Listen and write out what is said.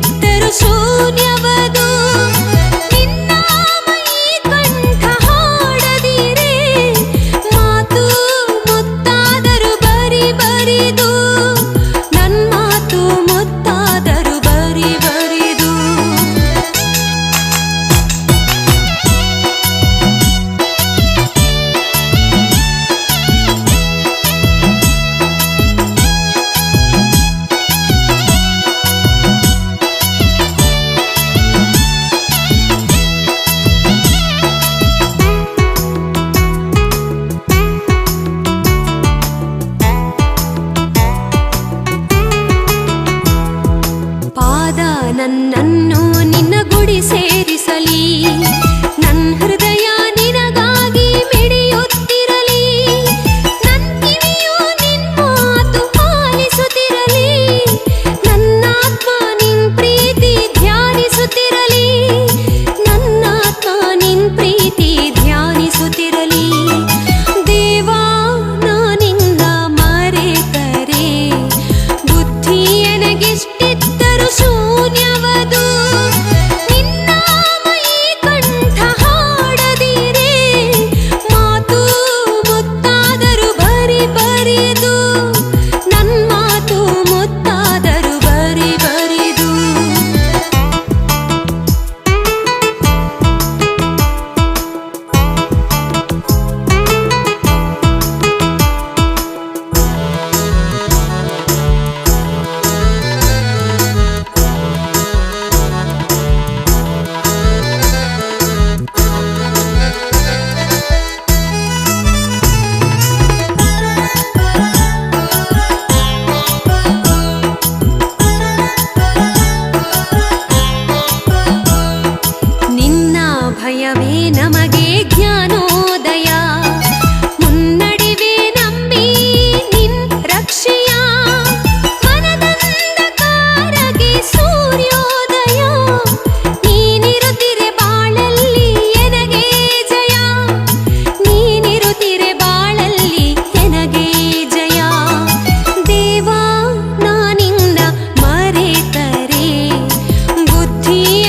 titeros unia ನಮಗೆ ಜ್ಞಾನೋದಯ. ಮುನ್ನಡಿವೆ ನಂಬಿ ನಿನ್ ಬಾಳಲ್ಲಿ ಎನಗೆ ಜಯ. ನೀನಿರುತ್ತಿರೆ ಬಾಳಲ್ಲಿ ಎನಗೆ ದೇವಾ, ನಾನಿಂದ ಮರೆತರೆ. ಬುದ್ಧಿ